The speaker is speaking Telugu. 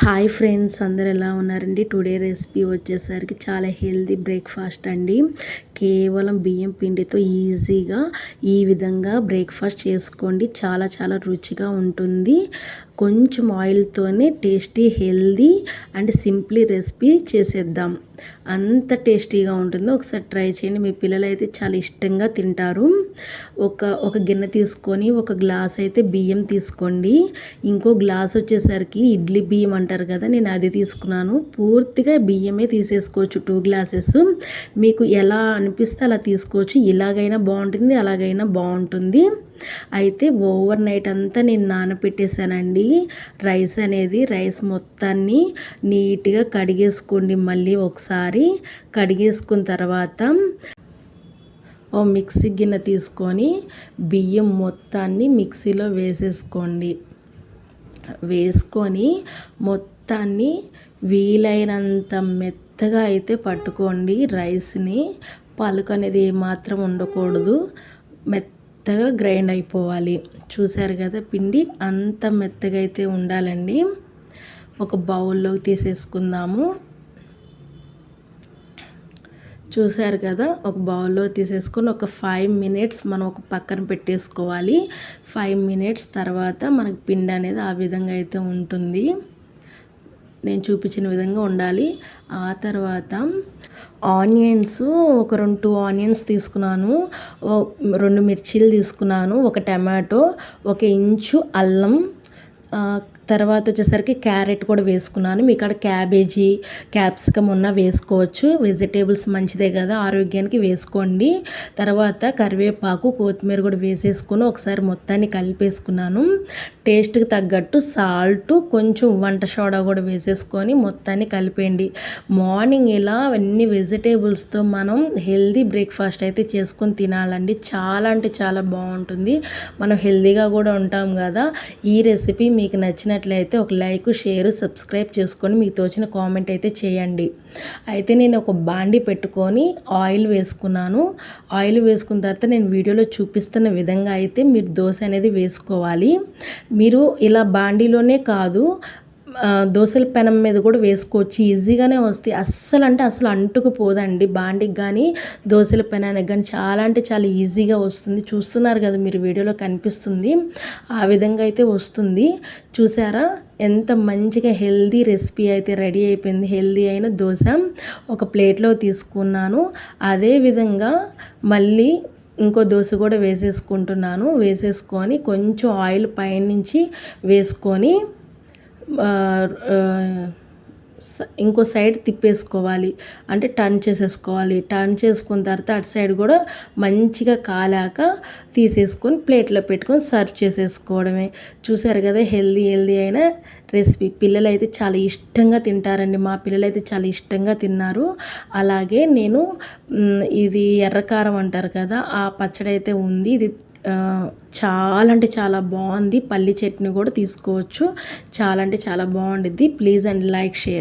హాయ్ ఫ్రెండ్స్ అందరు ఎలా ఉన్నారండి? టుడే రెసిపీ వచ్చేసరికి చాలా హెల్తీ బ్రేక్ఫాస్ట్ అండి. కేవలం బియ్యం పిండితో ఈజీగా ఈ విధంగా బ్రేక్ఫాస్ట్ చేసుకోండి. చాలా చాలా రుచిగా ఉంటుంది. కొంచెం ఆయిల్తోనే tasty healthy and simply recipe చేసేద్దాం. అంత టేస్టీగా ఉంటుందో ఒకసారి ట్రై చేయండి. మీ పిల్లలు అయితే చాలా ఇష్టంగా తింటారు. ఒక ఒక గిన్నె తీసుకొని ఒక గ్లాస్ అయితే బియ్యం తీసుకోండి. ఇంకో గ్లాస్ వచ్చేసరికి ఇడ్లీ బియ్యం అంటారు కదా నేను అది తీసుకున్నాను. పూర్తిగా బియ్యమే తీసేసుకోవచ్చు టూ గ్లాసెస్. మీకు ఎలా అని అనిపిస్తే అలా తీసుకోవచ్చు. ఇలాగైనా బాగుంటుంది అలాగైనా బాగుంటుంది. అయితే ఓవర్ నైట్ అంతా నేను నానపెట్టేశానండి. రైస్ అనేది రైస్ మొత్తాన్ని నీట్గా కడిగేసుకోండి మళ్ళీ ఒకసారి. కడిగేసుకున్న తర్వాత ఓ మిక్సీ గిన్నె తీసుకొని బియ్యం మొత్తాన్ని మిక్సీలో వేసేసుకోండి. వేసుకొని మొత్తాన్ని వీలైనంత మెత్తగా అయితే పట్టుకోండి రైస్ని. పలుకు అనేది ఏమాత్రం ఉండకూడదు. మెత్తగా గ్రైండ్ అయిపోవాలి. చూసారు కదా పిండి? అంత మెత్తగా అయితే ఉండాలండి. ఒక బౌల్లోకి తీసేసుకుందాము. చూసారు కదా? ఒక బౌల్లో తీసేసుకొని ఒక ఫైవ్ మినిట్స్ మనం ఒక పక్కన పెట్టేసుకోవాలి. ఫైవ్ మినిట్స్ తర్వాత మనకు పిండి అనేది ఆ విధంగా అయితే ఉంటుంది. నేను చూపించిన విధంగా ఉండాలి. ఆ తర్వాత ఆనియన్స్ ఒక రెండు టూ ఆనియన్స్ తీసుకున్నాను. రెండు మిర్చీలు తీసుకున్నాను ఒక టమాటో ఒక ఇంచు అల్లం. తర్వాత వచ్చేసరికి క్యారెట్ కూడా వేసుకున్నాను. మీ కాడ క్యాబేజీ క్యాప్సికమ్ ఉన్న వేసుకోవచ్చు. వెజిటేబుల్స్ మంచిదే కదా ఆరోగ్యానికి వేసుకోండి. తర్వాత కరివేపాకు కొత్తిమీర కూడా వేసేసుకొని ఒకసారి మొత్తాన్ని కలిపేసుకున్నాను. టేస్ట్కి తగ్గట్టు సాల్ట్ కొంచెం వంట సోడా కూడా వేసేసుకొని మొత్తాన్ని కలిపేయండి. మార్నింగ్ ఇలా అన్ని వెజిటేబుల్స్తో మనం హెల్దీ బ్రేక్ఫాస్ట్ అయితే చేసుకొని తినాలండి. చాలా అంటే చాలా బాగుంటుంది. మనం హెల్దీగా కూడా ఉంటాం కదా. ఈ రెసిపీ మీకు నచ్చినట్లయితే ఒక లైక్ షేర్ సబ్స్క్రైబ్ చేసుకొని మీకు తోచిన కామెంట్ అయితే చేయండి. అయితే నేను ఒక బాండి పెట్టుకొని ఆయిల్ వేసుకున్నాను. ఆయిల్ వేసుకున్న తర్వాత నేను వీడియోలో చూపిస్తున్న విధంగా అయితే మీరు దోశ అనేది వేసుకోవాలి. మీరు ఇలా బాండీలోనే కాదు దోశల పెనం మీద కూడా వేసుకోవచ్చు. ఈజీగానే వస్తాయి. అస్సలు అంటే అసలు అంటుకుపోదండి బాండికి కానీ దోశల పెనానికి కానీ చాలా అంటే చాలా ఈజీగా వస్తుంది. చూస్తున్నారు కదా మీరు వీడియోలో కనిపిస్తుంది. ఆ విధంగా అయితే వస్తుంది. చూసారా? ఎంత మంచిగా హెల్దీ రెసిపీ అయితే రెడీ అయిపోయింది. హెల్దీ అయిన దోశ ఒక ప్లేట్లో తీసుకున్నాను. అదేవిధంగా మళ్ళీ ఇంకో దోశ కూడా వేసేసుకుంటున్నాను. వేసేసుకొని కొంచెం ఆయిల్ పైనుంచి వేసుకొని ఇంకో సైడ్ తిప్పేసుకోవాలి. అంటే టర్న్ చేసేసుకోవాలి. టర్న్ చేసుకున్న తర్వాత అటు సైడ్ కూడా మంచిగా కాలాక తీసేసుకొని ప్లేట్లో పెట్టుకొని సర్వ్ చేసేసుకోవడమే. చూసారు కదా హెల్దీ హెల్దీ అయిన రెసిపీ. పిల్లలు అయితే చాలా ఇష్టంగా తింటారండి. మా పిల్లలు అయితే చాలా ఇష్టంగా తిన్నారు. అలాగే నేను ఇది ఎర్రకారం అంటారు కదా ఆ పచ్చడి అయితే ఉంది. ఇది చాలా అంటే చాలా బాగుంది. పల్లి చట్నీ కూడా తీసుకోవచ్చు. చాలా అంటే చాలా బాగుండిద్ది. Please and like share.